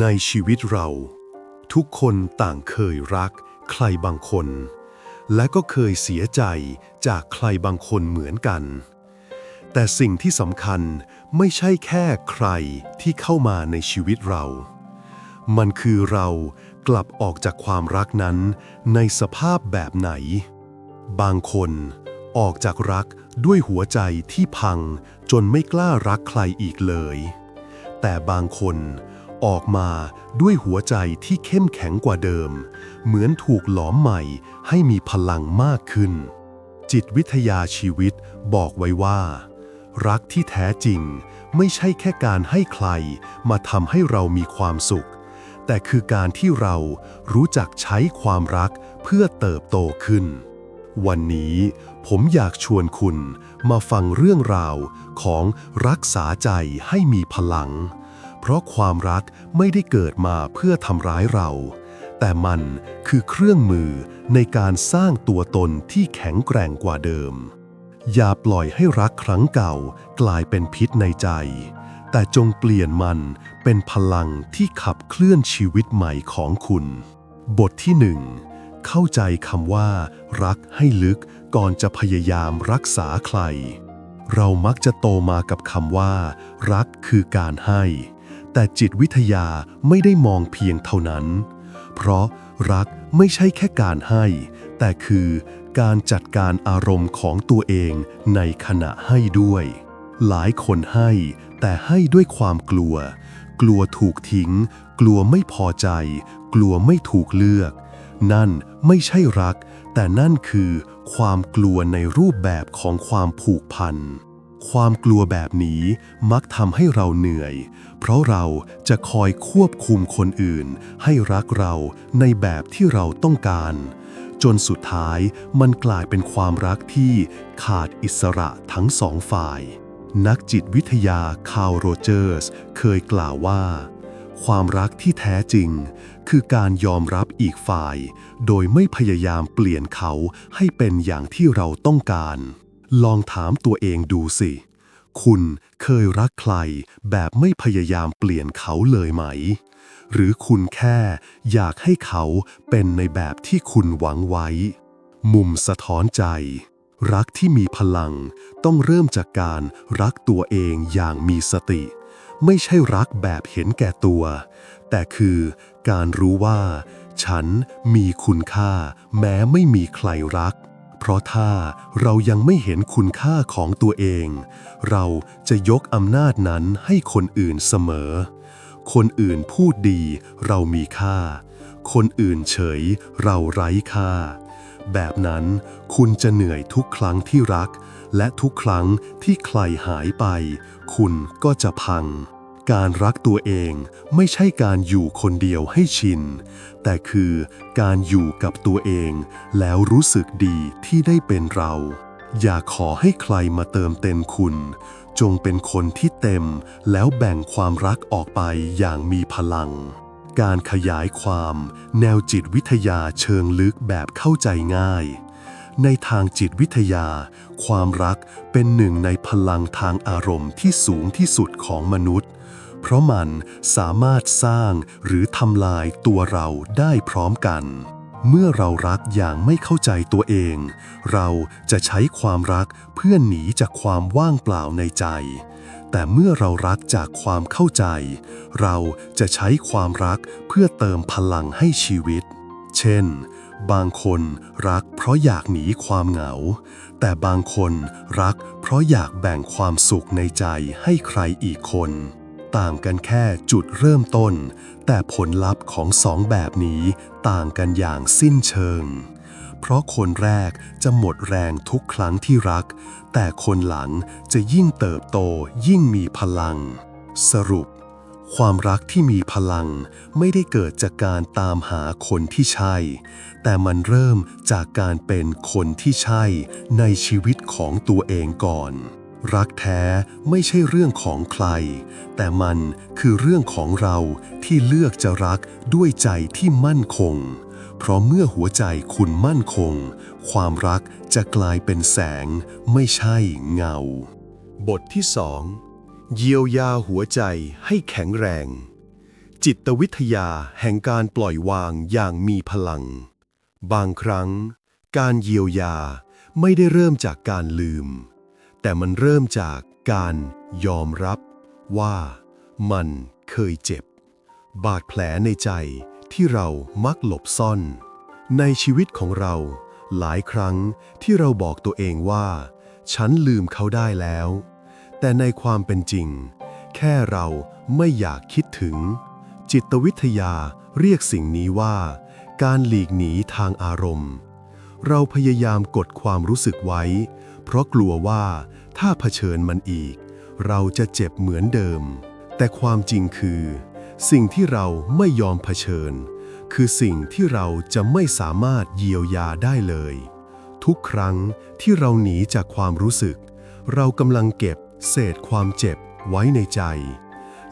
ในชีวิตเรา ทุกคนต่างเคยรักใครบางคน และก็เคยเสียใจจากใครบางคนเหมือนกัน แต่สิ่งที่สำคัญไม่ใช่แค่ใครที่เข้ามาในชีวิตเรา มันคือเรากลับออกจากความรักนั้นในสภาพแบบไหน บางคนออกจากรักด้วยหัวใจที่พังจนไม่กล้ารักใครอีกเลย แต่บางคน ออกมาด้วยหัวใจที่เข้มแข็งกว่าเดิม เหมือนถูกหลอมใหม่ให้มีพลังมากขึ้น จิตวิทยาชีวิตบอกไว้ว่า รักที่แท้จริงไม่ใช่แค่การให้ใครมาทำให้เรามีความสุข แต่คือการที่เรารู้จักใช้ความรักเพื่อเติบโตขึ้น วันนี้ผมอยากชวนคุณมาฟังเรื่องราวของรักษาใจให้มีพลัง เพราะความรักไม่ได้เกิดมาเพื่อทำร้ายเรา แต่มันคือเครื่องมือในการสร้างตัวตนที่แข็งแกร่งกว่าเดิม อย่าปล่อยให้รักครั้งเก่ากลายเป็นพิษในใจ แต่จงเปลี่ยนมันเป็นพลังที่ขับเคลื่อนชีวิตใหม่ของคุณ บทที่หนึ่งเข้าใจคำว่า รักให้ลึกก่อนจะพยายามรักษาใคร เรามักจะโตมากับคำว่า รักคือการให้ แต่จิตวิทยาไม่ได้มองเพียงเท่านั้น เพราะรักไม่ใช่แค่การให้ แต่คือการจัดการอารมณ์ของตัวเองในขณะให้ด้วย หลายคนให้ แต่ให้ด้วยความกลัว กลัวถูกทิ้ง กลัวไม่พอใจ กลัวไม่ถูกเลือก นั่นไม่ใช่รัก แต่นั่นคือความกลัวในรูปแบบของความผูกพัน ความกลัวแบบนี้มักทำให้เราเหนื่อย เพราะเราจะคอยควบคุมคนอื่น ให้รักเราในแบบที่เราต้องการ จนสุดท้ายมันกลายเป็นความรักที่ขาดอิสระทั้งสองฝ่าย นักจิตวิทยาคาร์โรเจอร์ส เคยกล่าวว่า ความรักที่แท้จริง คือการยอมรับอีกฝ่าย โดยไม่พยายามเปลี่ยนเขาให้เป็นอย่างที่เราต้องการ ลองถามตัวเองดูสิ คุณเคยรักใครแบบไม่พยายามเปลี่ยนเขาเลยไหม หรือคุณแค่อยากให้เขาเป็นในแบบที่คุณหวังไว้ มุมสะท้อนใจ รักที่มีพลังต้องเริ่มจากการรักตัวเองอย่างมีสติ ไม่ใช่รักแบบเห็นแก่ตัว แต่คือการรู้ว่า ฉันมีคุณค่าแม้ไม่มีใครรัก เพราะถ้าเรายังไม่เห็นคุณค่าของตัวเอง เราจะยกอำนาจนั้นให้คนอื่นเสมอ คนอื่นพูดดี เรามีค่า คนอื่นเฉย เราไร้ค่า แบบนั้นคุณจะเหนื่อยทุกครั้งที่รัก และทุกครั้งที่ใครหายไป คุณก็จะพัง การรักตัวเองไม่ใช่การอยู่คนเดียวให้ชิน แต่คือการอยู่กับตัวเองแล้วรู้สึกดีที่ได้เป็นเรา อย่าขอให้ใครมาเติมเต็มคุณ จงเป็นคนที่เต็มแล้วแบ่งความรักออกไปอย่างมีพลัง การขยายความ แนวจิตวิทยาเชิงลึกแบบเข้าใจง่ายในทางจิตวิทยา ความรักเป็นหนึ่งในพลังทางอารมณ์ที่สูงที่สุดของมนุษย์ เพราะมันสามารถสร้างหรือทำลายตัวเราได้พร้อมกัน เมื่อเรารักอย่างไม่เข้าใจตัวเอง เราจะใช้ความรักเพื่อหนีจากความว่างเปล่าในใจ แต่เมื่อเรารักจากความเข้าใจ เราจะใช้ความรักเพื่อเติมพลังให้ชีวิต เช่นบางคนรักเพราะอยากหนีความเหงา แต่บางคนรักเพราะอยากแบ่งความสุขในใจให้ใครอีกคน ต่างกันแค่จุดเริ่มต้น แต่ผลลัพธ์ของสองแบบนี้ต่างกันอย่างสิ้นเชิง เพราะคนแรกจะหมดแรงทุกครั้งที่รัก แต่คนหลังจะยิ่งเติบโตยิ่งมีพลัง สรุป ความรักที่มีพลังไม่ได้เกิดจากการตามหาคนที่ใช่ แต่มันเริ่มจากการเป็นคนที่ใช่ในชีวิตของตัวเองก่อน รักแท้ไม่ใช่เรื่องของใคร แต่มันคือเรื่องของเราที่เลือกจะรักด้วยใจที่มั่นคง เพราะเมื่อหัวใจคุณมั่นคง ความรักจะกลายเป็นแสง ไม่ใช่เงา บทที่สองเยียวยาหัวใจให้แข็งแรง จิตวิทยาแห่งการปล่อยวางอย่างมีพลัง บางครั้ง การเยียวยาไม่ได้เริ่มจากการลืม แต่มันเริ่มจากการยอมรับว่ามันเคยเจ็บ บาดแผลในใจที่เรามักหลบซ่อน ในชีวิตของเรา หลายครั้งที่เราบอกตัวเองว่า ฉันลืมเขาได้แล้ว แต่ในความเป็นจริง แค่เราไม่อยากคิดถึง จิตวิทยาเรียกสิ่งนี้ว่า การหลีกหนีทางอารมณ์ เราพยายามกดความรู้สึกไว้ เพราะกลัวว่าถ้าเผชิญมันอีก เราจะเจ็บเหมือนเดิม แต่ความจริงคือ สิ่งที่เราไม่ยอมเผชิญ คือสิ่งที่เราจะไม่สามารถเยียวยาได้เลย ทุกครั้งที่เราหนีจากความรู้สึก เรากำลังเก็บเศษความเจ็บไว้ในใจ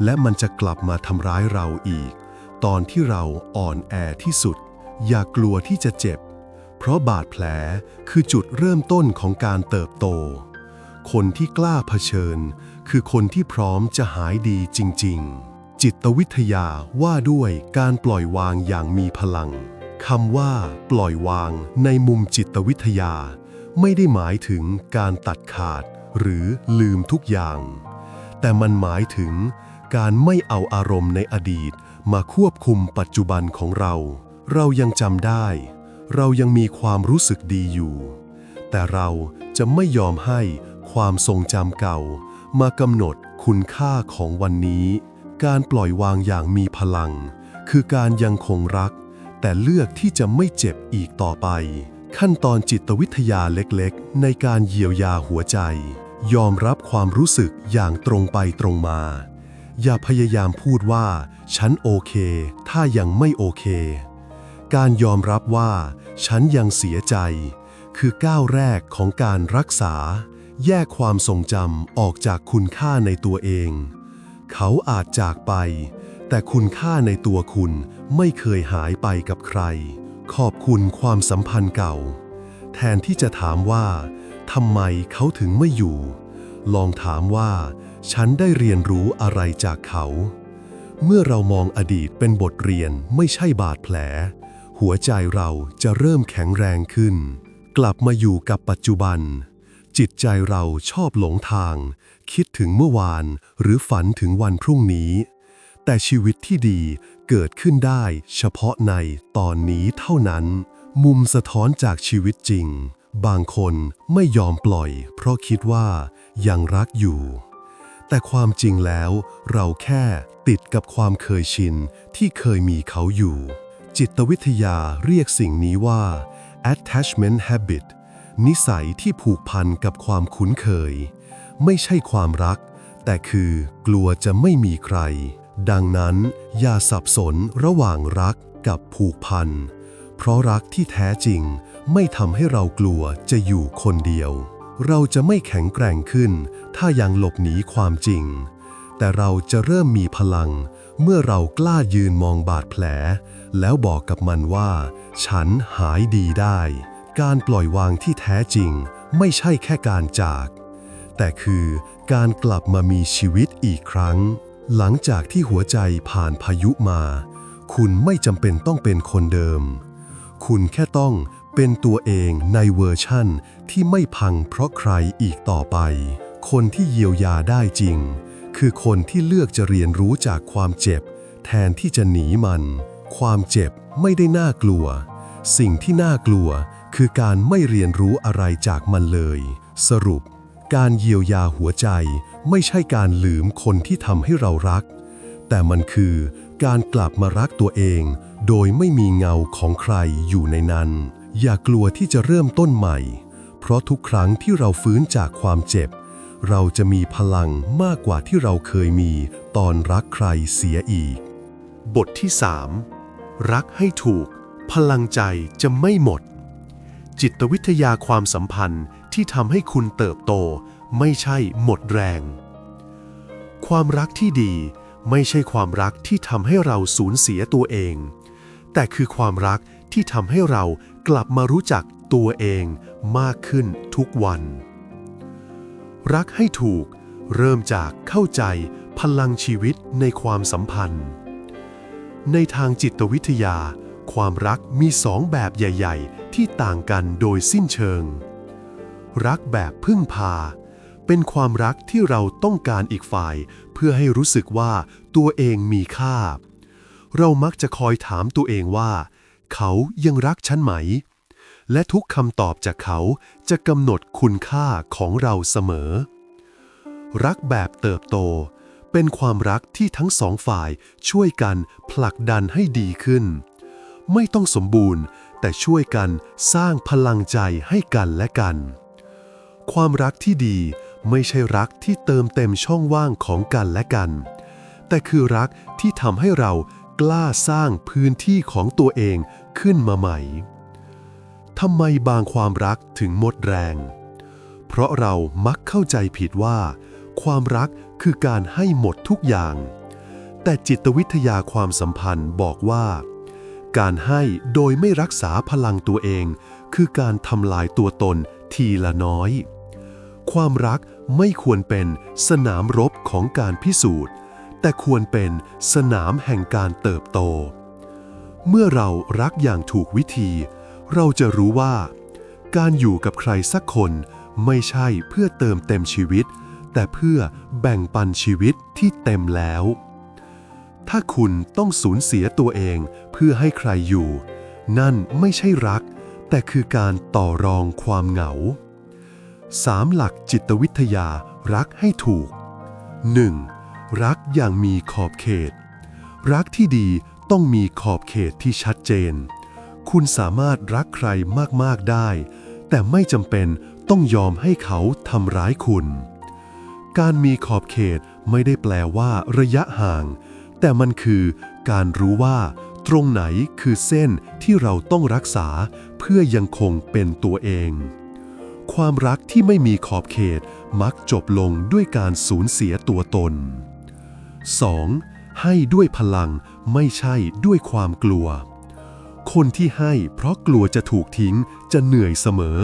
และมันจะกลับมาทำร้ายเราอีก ตอนที่เราอ่อนแอที่สุด อย่ากกลัวที่จะเจ็บ เพราะบาดแผลคือจุดเริ่มต้นของการเติบโต คนที่กล้าเผชิญ คือคนที่พร้อมจะหายดีจริง ๆ จิตวิทยาว่าด้วยการปล่อยวางอย่างมีพลังคำว่า ปล่อยวางในมุมจิตวิทยา ไม่ได้หมายถึงการตัดขาดหรือลืมทุกอย่าง แต่มันหมายถึงการไม่เอาอารมณ์ในอดีตมาควบคุมปัจจุบันของเรา เรายังจำได้ เรายังมีความรู้สึกดีอยู่ แต่เราจะไม่ยอมให้ความทรงจำเก่า มากำหนดคุณค่าของวันนี้ การปล่อยวางอย่างมีพลัง คือการยังคงรัก แต่เลือกที่จะไม่เจ็บอีกต่อไป ขั้นตอนจิตวิทยาเล็กๆ ในการเยียวยาหัวใจ ยอมรับความรู้สึกอย่างตรงไปตรงมา อย่าพยายามพูดว่า ฉันโอเค ถ้ายังไม่โอเค การยอมรับว่า ฉันยังเสียใจ คือก้าวแรกของการรักษา แยกความทรงจำออกจากคุณค่าในตัวเอง เขาอาจจากไป แต่คุณค่าในตัวคุณไม่เคยหายไปกับใคร ขอบคุณความสัมพันธ์เก่า แทนที่จะถามว่าทำไมเขาถึงไม่อยู่ ลองถามว่า ฉันได้เรียนรู้อะไรจากเขา เมื่อเรามองอดีตเป็นบทเรียนไม่ใช่บาดแผล หัวใจเราจะเริ่มแข็งแรงขึ้น กลับมาอยู่กับปัจจุบัน จิตใจเราชอบหลงทาง คิดถึงเมื่อวานหรือฝันถึงวันพรุ่งนี้ แต่ชีวิตที่ดีเกิดขึ้นได้เฉพาะในตอนนี้เท่านั้น มุมสะท้อนจากชีวิตจริง บางคนไม่ยอมปล่อย เพราะคิดว่ายังรักอยู่ แต่ความจริงแล้วเราแค่ติดกับความเคยชินที่เคยมีเขาอยู่ จิตวิทยาเรียกสิ่งนี้ว่า attachment habit นิสัยที่ผูกพันกับความคุ้นเคย ไม่ใช่ความรัก แต่คือกลัวจะไม่มีใคร ดังนั้นอย่าสับสนระหว่างรักกับผูกพัน เพราะรักที่แท้จริงไม่ทำให้เรากลัวจะอยู่คนเดียว เราจะไม่แข็งแกร่งขึ้น ถ้ายังหลบหนีความจริง แต่เราจะเริ่มมีพลัง เมื่อเรากล้ายืนมองบาดแผล แล้วบอกกับมันว่า ฉันหายดีได้ การปล่อยวางที่แท้จริง ไม่ใช่แค่การจาก แต่คือการกลับมามีชีวิตอีกครั้ง หลังจากที่หัวใจผ่านพายุมา คุณไม่จำเป็นต้องเป็นคนเดิม คุณแค่ต้องเป็นตัวเองในเวอร์ชั่นที่ไม่พังเพราะใครอีกต่อไป คนที่เยียวยาได้จริง คือคนที่เลือกจะเรียนรู้จากความเจ็บ แทนที่จะหนีมัน ความเจ็บไม่ได้น่ากลัว สิ่งที่น่ากลัวคือการไม่เรียนรู้อะไรจากมันเลย สรุป การเยียวยาหัวใจไม่ใช่การลืมคนที่ทำให้เรารัก แต่มันคือการกลับมารักตัวเอง โดยไม่มีเงาของใครอยู่ในนั้น อย่ากลัวที่จะเริ่มต้นใหม่ เพราะทุกครั้งที่เราฟื้นจากความเจ็บ เราจะมีพลังมากกว่าที่เราเคยมีตอนรักใครเสียอีก บทที่ 3 รักให้ถูก พลังใจจะไม่หมด จิตวิทยาความสัมพันธ์ที่ทำให้คุณเติบโต ไม่ใช่หมดแรง ความรักที่ดีไม่ใช่ความรักที่ทำให้เราสูญเสียตัวเอง แต่คือความรักที่ทำให้เรากลับมารู้จักตัวเองมากขึ้นทุกวัน รักให้ถูก เริ่มจากเข้าใจพลังชีวิตในความสัมพันธ์ ในทางจิตวิทยา ความรักมีสองแบบใหญ่ ๆ ที่ต่างกันโดยสิ้นเชิง รักแบบพึ่งพา เป็นความรักที่เราต้องการอีกฝ่าย เพื่อให้รู้สึกว่าตัวเองมีค่า เรามักจะคอยถามตัวเองว่า เขายังรักฉันไหม และทุกคำตอบจากเขาจะกำหนดคุณค่าของเราเสมอ รักแบบเติบโต เป็นความรักที่ทั้งสองฝ่ายช่วยกันผลักดันให้ดีขึ้น ไม่ต้องสมบูรณ์แต่ช่วยกันสร้างพลังใจให้กันและกัน ความรักที่ดีไม่ใช่รักที่เติมเต็มช่องว่างของกันและกัน แต่คือรักที่ทำให้เรากล้าสร้างพื้นที่ของตัวเองขึ้นมาใหม่ ทำไมบางความรักถึงหมดแรง เพราะเรามักเข้าใจผิดว่า ความรักคือการให้หมดทุกอย่าง แต่จิตวิทยาความสัมพันธ์บอกว่า การให้โดยไม่รักษาพลังตัวเอง คือการทำลายตัวตนทีละน้อย ความรักไม่ควรเป็นสนามรบของการพิสูจน์ แต่ควรเป็นสนามแห่งการเติบโต เมื่อเรารักอย่างถูกวิธี เราจะรู้ว่า การอยู่กับใครสักคนไม่ใช่เพื่อเติมเต็มชีวิต แต่เพื่อแบ่งปันชีวิตที่เต็มแล้ว ถ้าคุณต้องสูญเสียตัวเองเพื่อให้ใครอยู่ นั่นไม่ใช่รัก แต่คือการต่อรองความเหงา 3. หลักจิตวิทยารักให้ถูก 1. รักอย่างมีขอบเขต รักที่ดีต้องมีขอบเขตที่ชัดเจน คุณสามารถรักใครมาก ๆ ได้ แต่ไม่จำเป็นต้องยอมให้เขาทำร้ายคุณ การมีขอบเขตไม่ได้แปลว่าระยะห่าง แต่มันคือการรู้ว่าตรงไหนคือเส้นที่เราต้องรักษาเพื่อยังคงเป็นตัวเอง ความรักที่ไม่มีขอบเขตมักจบลงด้วยการสูญเสียตัวตน 2. ให้ด้วยพลังไม่ใช่ด้วยความกลัว คนที่ให้เพราะกลัวจะถูกทิ้งจะเหนื่อยเสมอ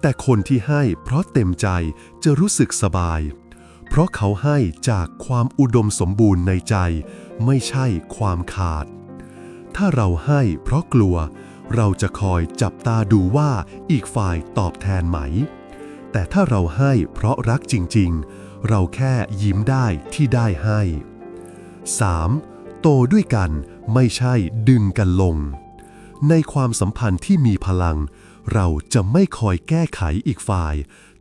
แต่คนที่ให้เพราะเต็มใจจะรู้สึกสบาย เพราะเขาให้จากความอุดมสมบูรณ์ในใจ ไม่ใช่ความขาด ถ้าเราให้เพราะกลัว เราจะคอยจับตาดูว่าอีกฝ่ายตอบแทนไหม แต่ถ้าเราให้เพราะรักจริง ๆ เราแค่ยิ้มได้ที่ได้ให้ 3. โตด้วยกันไม่ใช่ดึงกันลง ในความสัมพันธ์ที่มีพลัง เราจะไม่คอยแก้ไขอีกฝ่าย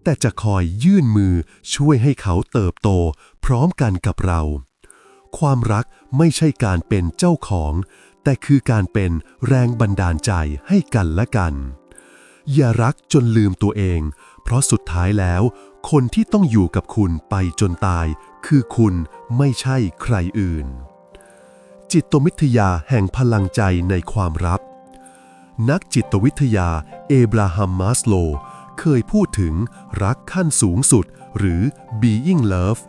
แต่จะคอยยื่นมือช่วยให้เขาเติบโต พร้อมกันกับเรา ความรักไม่ใช่การเป็นเจ้าของ แต่คือการเป็นแรงบันดาลใจให้กันและกัน อย่ารักจนลืมตัวเอง เพราะสุดท้ายแล้ว คนที่ต้องอยู่กับคุณไปจนตาย คือคุณไม่ใช่ใครอื่นจิตวิทยาแห่งพลังใจในความรับ นักจิตวิทยาเอบราฮัมมาสโล เคยพูดถึงรักขั้นสูงสุด หรือ being love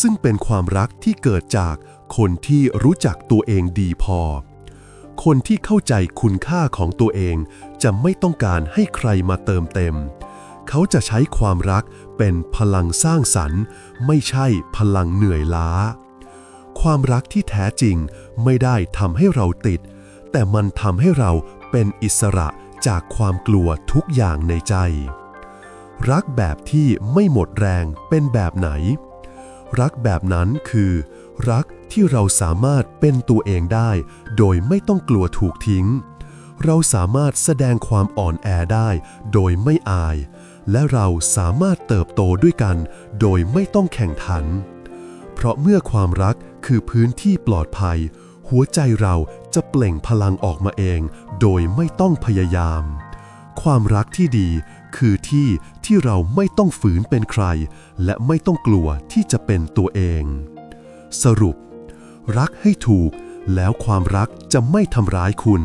ซึ่งเป็นความรักที่เกิดจากคนที่รู้จักตัวเองดีพอ คนที่เข้าใจคุณค่าของตัวเอง จะไม่ต้องการให้ใครมาเติมเต็ม เขาจะใช้ความรักเป็นพลังสร้างสรรค์ ไม่ใช่พลังเหนื่อยล้า ความรักที่แท้จริงไม่ได้ทำให้เราติด แต่มันทำให้เรา เป็นอิสระจากความกลัวทุกอย่างในใจ รักแบบที่ไม่หมดแรงเป็นแบบไหน รักแบบนั้นคือ รักที่เราสามารถเป็นตัวเองได้ โดยไม่ต้องกลัวถูกทิ้ง เราสามารถแสดงความอ่อนแอได้ โดยไม่อาย และเราสามารถเติบโตด้วยกัน โดยไม่ต้องแข่งขัน เพราะเมื่อความรักคือพื้นที่ปลอดภัย หัวใจเรา จะเปล่งพลังออกมาเองโดยไม่ต้องพยายาม ความรักที่ดีคือที่ที่เราไม่ต้องฝืนเป็นใคร และไม่ต้องกลัวที่จะเป็นตัวเอง สรุป รักให้ถูกแล้วความรักจะไม่ทำร้ายคุณ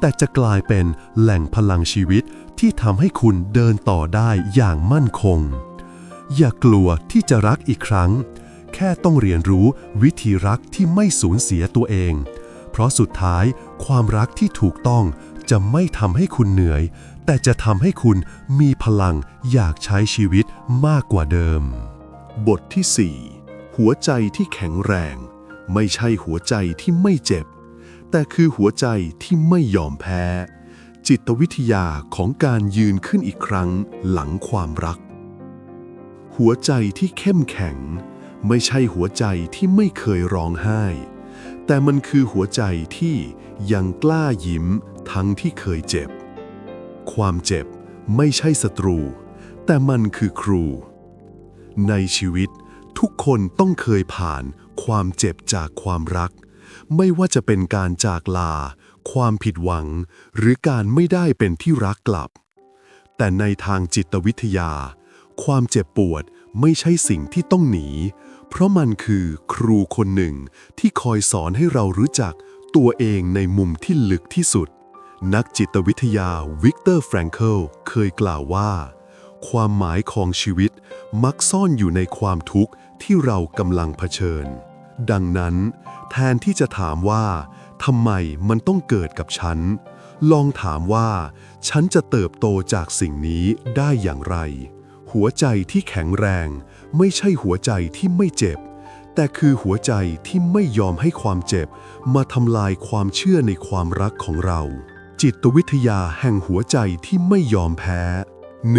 แต่จะกลายเป็นแหล่งพลังชีวิตที่ทำให้คุณเดินต่อได้อย่างมั่นคง อย่ากลัวที่จะรักอีกครั้ง แค่ต้องเรียนรู้วิธีรักที่ไม่สูญเสียตัวเอง เพราะสุดท้ายความรักที่ถูกต้องจะไม่ทำให้คุณเหนื่อย แต่จะทำให้คุณมีพลังอยากใช้ชีวิตมากกว่าเดิม บทที่ 4 หัวใจที่แข็งแรง ไม่ใช่หัวใจที่ไม่เจ็บ แต่คือหัวใจที่ไม่ยอมแพ้ จิตวิทยาของการยืนขึ้นอีกครั้งหลังความรัก หัวใจที่เข้มแข็ง ไม่ใช่หัวใจที่ไม่เคยร้องไห้ แต่มันคือหัวใจที่ยังกล้ายิ้มทั้งที่เคยเจ็บ ความเจ็บไม่ใช่ศัตรู แต่มันคือครู ในชีวิตทุกคนต้องเคยผ่านความเจ็บจากความรัก ไม่ว่าจะเป็นการจากลา ความผิดหวัง หรือการไม่ได้เป็นที่รักกลับ แต่ในทางจิตวิทยา ความเจ็บปวดไม่ใช่สิ่งที่ต้องหนี เพราะมันคือครูคนหนึ่งที่คอยสอนให้เรารู้จักตัวเองในมุมที่ลึกที่สุด นักจิตวิทยาวิกเตอร์แฟรงเคิลเคยกล่าวว่า ความหมายของชีวิตมักซ่อนอยู่ในความทุกข์ที่เรากำลังเผชิญ ดังนั้น แทนที่จะถามว่าทำไมมันต้องเกิดกับฉัน ลองถามว่า ฉันจะเติบโตจากสิ่งนี้ได้อย่างไร หัวใจที่แข็งแรง ไม่ใช่หัวใจที่ไม่เจ็บ แต่คือหัวใจที่ไม่ยอมให้ความเจ็บ มาทำลายความเชื่อในความรักของเรา จิตวิทยาแห่งหัวใจที่ไม่ยอมแพ้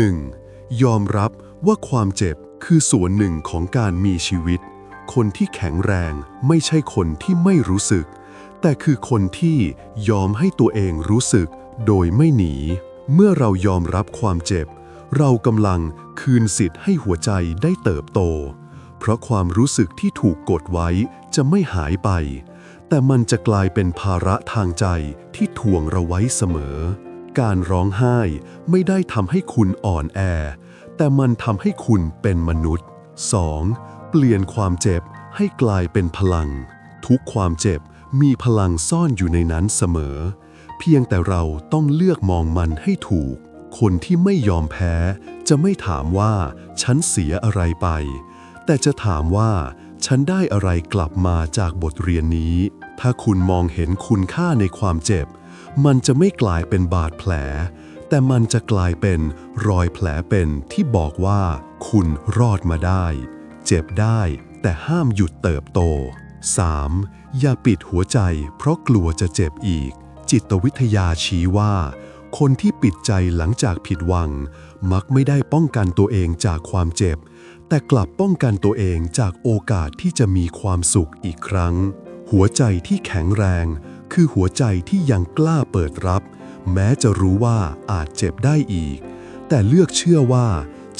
1. ยอมรับว่าความเจ็บคือส่วนหนึ่งของการมีชีวิต คนที่แข็งแรงไม่ใช่คนที่ไม่รู้สึก แต่คือคนที่ยอมให้ตัวเองรู้สึกโดยไม่หนี เมื่อเรายอมรับความเจ็บ เรากำลัง คืนสิทธิ์ให้หัวใจได้เติบโต เพราะความรู้สึกที่ถูกกดไว้จะไม่หายไป แต่มันจะกลายเป็นภาระทางใจที่ทวงเราไว้เสมอ การร้องไห้ไม่ได้ทำให้คุณอ่อนแอ แต่มันทำให้คุณเป็นมนุษย์ 2. เปลี่ยนความเจ็บให้กลายเป็นพลัง ทุกความเจ็บมีพลังซ่อนอยู่ในนั้นเสมอ เพียงแต่เราต้องเลือกมองมันให้ถูก คนที่ไม่ยอมแพ้ จะไม่ถามว่าฉันเสียอะไรไป แต่จะถามว่าฉันได้อะไรกลับมาจากบทเรียนนี้ ถ้าคุณมองเห็นคุณค่าในความเจ็บ มันจะไม่กลายเป็นบาดแผล แต่มันจะกลายเป็นรอยแผลเป็นที่บอกว่า คุณรอดมาได้ เจ็บได้ แต่ห้ามหยุดเติบโต 3. อย่าปิดหัวใจ เพราะกลัวจะเจ็บอีก จิตวิทยาชี้ว่า คนที่ปิดใจหลังจากผิดหวัง มักไม่ได้ป้องกันตัวเองจากความเจ็บ แต่กลับป้องกันตัวเองจากโอกาสที่จะมีความสุขอีกครั้ง หัวใจที่แข็งแรง คือหัวใจที่ยังกล้าเปิดรับ แม้จะรู้ว่าอาจเจ็บได้อีก แต่เลือกเชื่อว่า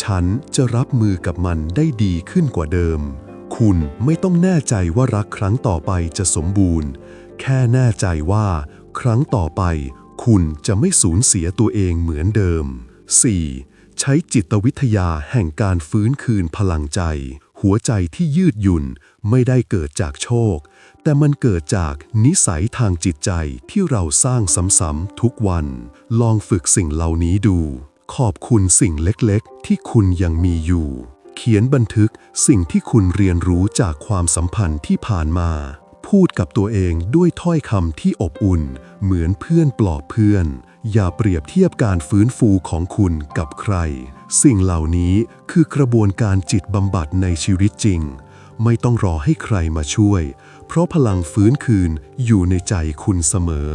ฉันจะรับมือกับมันได้ดีขึ้นกว่าเดิม คุณไม่ต้องแน่ใจว่ารักครั้งต่อไปจะสมบูรณ์ แค่แน่ใจว่า ครั้งต่อไป คุณจะไม่สูญเสียตัวเองเหมือนเดิม 4. ใช้จิตวิทยาแห่งการฟื้นคืนพลังใจ หัวใจที่ยืดหยุ่นไม่ได้เกิดจากโชค แต่มันเกิดจากนิสัยทางจิตใจที่เราสร้างซ้ำๆทุกวัน ลองฝึกสิ่งเหล่านี้ดู ขอบคุณสิ่งเล็กๆ ที่คุณยังมีอยู่ เขียนบันทึกสิ่งที่คุณเรียนรู้จากความสัมพันธ์ที่ผ่านมา พูดกับตัวเองด้วยถ้อยคำที่อบอุ่น เหมือนเพื่อนปลอบเพื่อน อย่าเปรียบเทียบการฟื้นฟูของคุณกับใคร สิ่งเหล่านี้คือกระบวนการจิตบำบัดในชีวิตจริง ไม่ต้องรอให้ใครมาช่วย เพราะพลังฟื้นคืนอยู่ในใจคุณเสมอ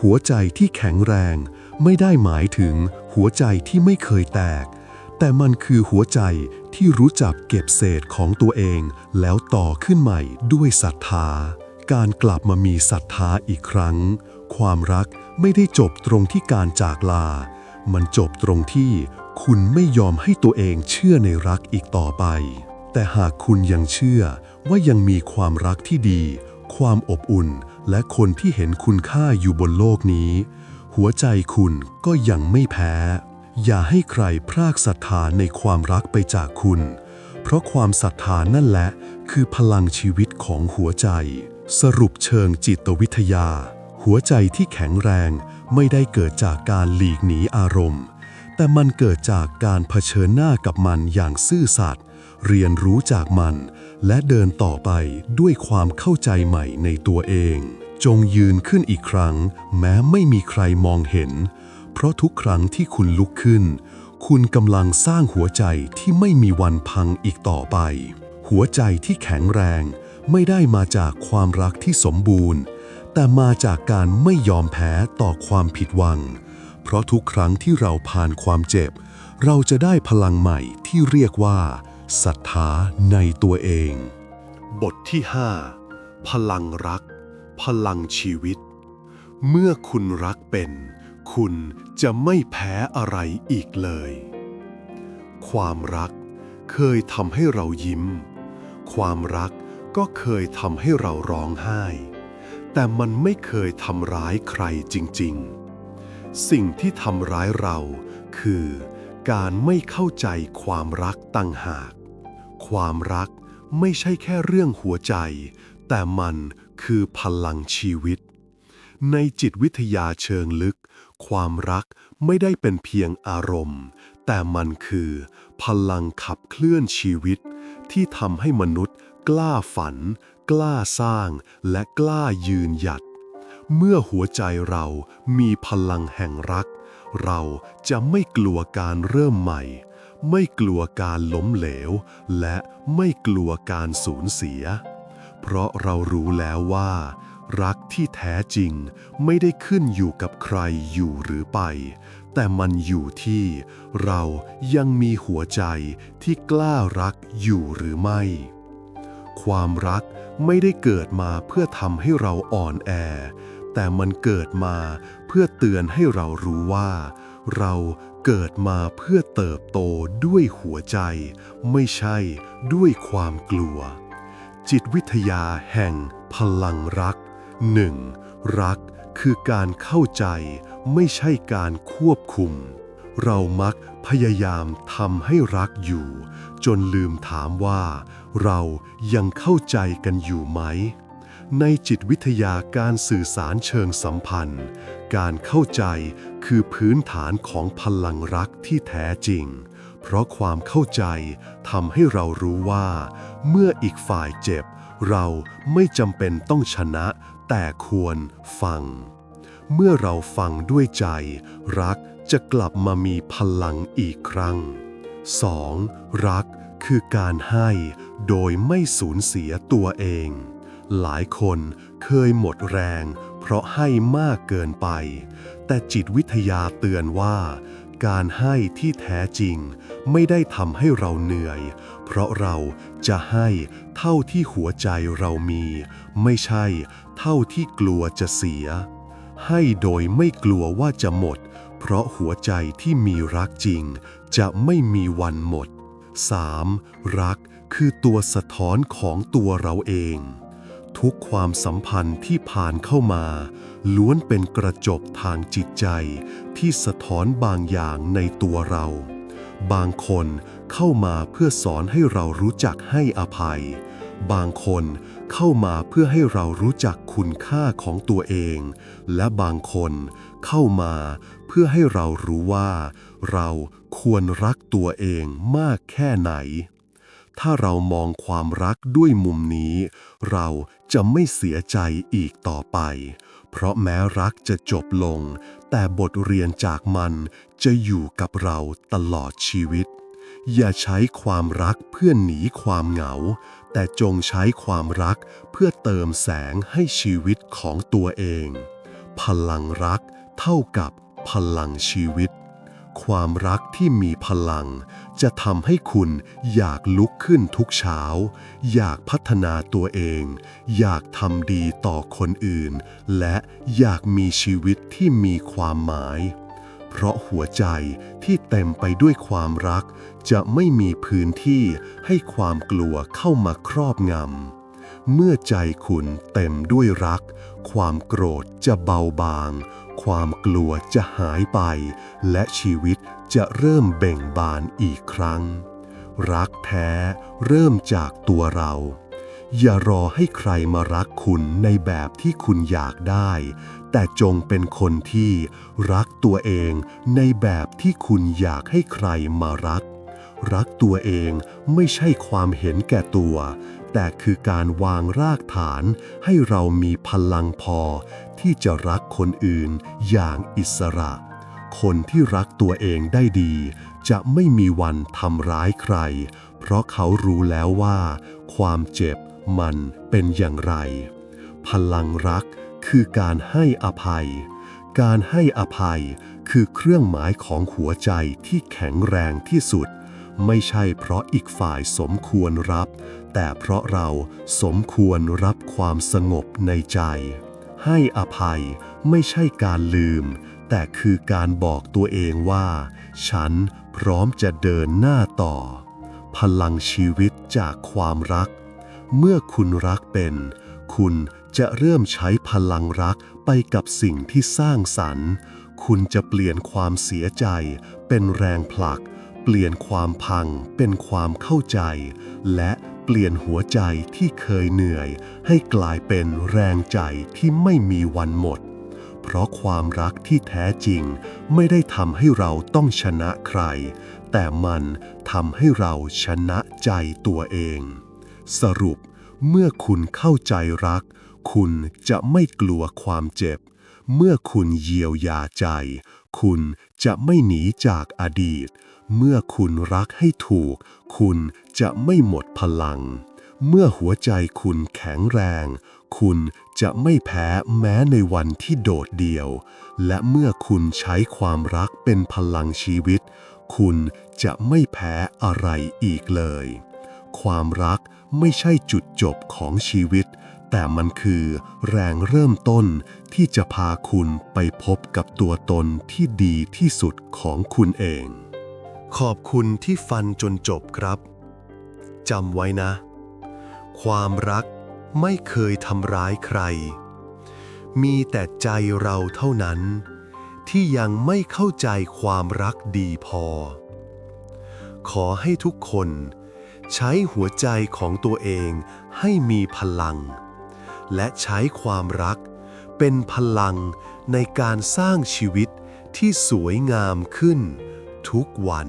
หัวใจที่แข็งแรง ไม่ได้หมายถึงหัวใจที่ไม่เคยแตก แต่มันคือหัวใจที่รู้จักเก็บเศษของตัวเอง แล้วต่อขึ้นใหม่ด้วยศรัทธา การกลับมามีศรัทธาอีกครั้ง ความรัก ไม่ได้จบตรงที่การจากลา มันจบตรงที่คุณไม่ยอมให้ตัวเองเชื่อในรักอีกต่อไป แต่หากคุณยังเชื่อว่ายังมีความรักที่ดี ความอบอุ่น และคนที่เห็นคุณค่าอยู่บนโลกนี้ หัวใจคุณก็ยังไม่แพ้ อย่าให้ใครพรากศรัทธาในความรักไปจากคุณ เพราะความศรัทธานั่นแหละ คือพลังชีวิตของหัวใจ สรุปเชิงจิตวิทยา หัวใจที่แข็งแรงไม่ได้เกิดจากการหลีกหนีอารมณ์ แต่มันเกิดจากการเผชิญหน้ากับมันอย่างซื่อสัตย์เรียนรู้จากมัน และเดินต่อไปด้วยความเข้าใจใหม่ในตัวเอง จงยืนขึ้นอีกครั้ง แม้ไม่มีใครมองเห็น เพราะทุกครั้งที่คุณลุกขึ้น คุณกำลังสร้างหัวใจที่ไม่มีวันพังอีกต่อไป หัวใจที่แข็งแรง ไม่ได้มาจากความรักที่สมบูรณ์ แต่มาจากการไม่ยอมแพ้ต่อความผิดหวัง เพราะทุกครั้งที่เราผ่านความเจ็บ เราจะได้พลังใหม่ที่เรียกว่าศรัทธาในตัวเอง บทที่ 5 พลังรัก พลังชีวิต เมื่อคุณรักเป็น คุณจะไม่แพ้อะไรอีกเลย ความรักเคยทำให้เรายิ้ม ความรักก็เคยทำให้เราร้องไห้ แต่มันไม่เคยทำร้ายใครจริง ๆ สิ่งที่ทำร้ายเราคือการไม่เข้าใจความรักต่างหาก ความรักไม่ใช่แค่เรื่องหัวใจ แต่มันคือพลังชีวิต ในจิตวิทยาเชิงลึก ความรักไม่ได้เป็นเพียงอารมณ์ แต่มันคือพลังขับเคลื่อนชีวิต ที่ทำให้มนุษย์กล้าฝัน กล้าสร้างและกล้ายืนหยัด เมื่อหัวใจเรามีพลังแห่งรัก เราจะไม่กลัวการเริ่มใหม่ ไม่กลัวการล้มเหลว และไม่กลัวการสูญเสีย เพราะเรารู้แล้วว่า รักที่แท้จริงไม่ได้ขึ้นอยู่กับใครอยู่หรือไป แต่มันอยู่ที่เรายังมีหัวใจที่กล้ารักอยู่หรือไม่ ความรักไม่ได้เกิดมาเพื่อทำให้เราอ่อนแอ แต่มันเกิดมาเพื่อเตือนให้เรารู้ว่า เราเกิดมาเพื่อเติบโตด้วยหัวใจ ไม่ใช่ด้วยความกลัว จิตวิทยาแห่งพลังรัก 1. รักคือการเข้าใจไม่ใช่การควบคุม เรามักพยายามทำให้รักอยู่ จนลืมถามว่า เรายังเข้าใจกันอยู่ไหม ในจิตวิทยาการสื่อสารเชิงสัมพันธ์ การเข้าใจคือพื้นฐานของพลังรักที่แท้จริง เพราะความเข้าใจทำให้เรารู้ว่า เมื่ออีกฝ่ายเจ็บ เราไม่จำเป็นต้องชนะ แต่ควรฟัง เมื่อเราฟังด้วยใจ รักจะกลับมามีพลังอีกครั้ง 2. รัก คือการให้โดยไม่สูญเสียตัวเอง หลายคนเคยหมดแรง เพราะให้มากเกินไป แต่จิตวิทยาเตือนว่า การให้ที่แท้จริง ไม่ได้ทำให้เราเหนื่อย เพราะเราจะให้เท่าที่หัวใจเรามี ไม่ใช่เท่าที่กลัวจะเสีย ให้โดยไม่กลัวว่าจะหมด เพราะหัวใจที่มีรักจริง จะไม่มีวันหมด 3. รักคือตัวสะท้อนของตัวเราเอง ทุกความสัมพันธ์ที่ผ่านเข้ามา ล้วนเป็นกระจกทางจิตใจ ที่สะท้อนบางอย่างในตัวเรา บางคนเข้ามาเพื่อสอนให้เรารู้จักให้อภัย บางคนเข้ามาเพื่อให้เรารู้จักคุณค่าของตัวเอง และบางคนเข้ามาเพื่อให้เรารู้ว่า เราควรรักตัวเองมากแค่ไหน ถ้าเรามองความรักด้วยมุมนี้ เราจะไม่เสียใจอีกต่อไป เพราะแม้รักจะจบลง แต่บทเรียนจากมันจะอยู่กับเราตลอดชีวิต อย่าใช้ความรักเพื่อหนีความเหงา แต่จงใช้ความรักเพื่อเติมแสงให้ชีวิตของตัวเอง พลังรักเท่ากับพลังชีวิต ความรักที่มีพลัง จะทำให้คุณอยากลุกขึ้นทุกเช้า อยากพัฒนาตัวเอง อยากทำดีต่อคนอื่น และอยากมีชีวิตที่มีความหมาย เพราะหัวใจที่เต็มไปด้วยความรัก จะไม่มีพื้นที่ให้ความกลัวเข้ามาครอบงำเมื่อใจคุณเต็มด้วยรัก ความโกรธจะเบาบาง ความกลัวจะหายไป และชีวิตจะเริ่มเบ่งบานอีกครั้ง รักแท้เริ่มจากตัวเรา อย่ารอให้ใครมารักคุณในแบบที่คุณอยากได้ แต่จงเป็นคนที่รักตัวเองในแบบที่คุณอยากให้ใครมารัก รักตัวเองไม่ใช่ความเห็นแก่ตัว แต่คือการวางรากฐานให้เรามีพลังพอ ที่จะรักคนอื่นอย่างอิสระ คนที่รักตัวเองได้ดี จะไม่มีวันทำร้ายใคร เพราะเขารู้แล้วว่า ความเจ็บมันเป็นอย่างไร พลังรักคือการให้อภัย การให้อภัยคือเครื่องหมายของหัวใจที่แข็งแรงที่สุด ไม่ใช่เพราะอีกฝ่ายสมควรรับ แต่เพราะเราสมควรรับความสงบในใจ ให้อภัยไม่ใช่การลืม แต่คือการบอกตัวเองว่า ฉันพร้อมจะเดินหน้าต่อ พลังชีวิตจากความรัก เมื่อคุณรักเป็น คุณจะเริ่มใช้พลังรักไปกับสิ่งที่สร้างสรรค์ คุณจะเปลี่ยนความเสียใจเป็นแรงผลัก เปลี่ยนความพังเป็นความเข้าใจ และเปลี่ยนหัวใจที่เคยเหนื่อย ให้กลายเป็นแรงใจที่ไม่มีวันหมด เพราะความรักที่แท้จริง ไม่ได้ทำให้เราต้องชนะใคร แต่มันทำให้เราชนะใจตัวเอง สรุป เมื่อคุณเข้าใจรัก คุณจะไม่กลัวความเจ็บ เมื่อคุณเยียวยาใจ คุณจะไม่หนีจากอดีต เมื่อคุณรักให้ถูก คุณจะไม่หมดพลัง เมื่อหัวใจคุณแข็งแรง คุณจะไม่แพ้แม้ในวันที่โดดเดี่ยว และเมื่อคุณใช้ความรักเป็นพลังชีวิต คุณจะไม่แพ้อะไรอีกเลย ความรักไม่ใช่จุดจบของชีวิต แต่มันคือแรงเริ่มต้นที่จะพาคุณไปพบกับตัวตนที่ดีที่สุดของคุณเอง ขอบคุณที่ฟันจนจบครับ จำไว้นะ ความรักไม่เคยทำร้ายใคร มีแต่ใจเราเท่านั้น ที่ยังไม่เข้าใจความรักดีพอ ขอให้ทุกคนใช้หัวใจของตัวเองให้มีพลัง และใช้ความรักเป็นพลังในการสร้างชีวิตที่สวยงามขึ้น ทุกวัน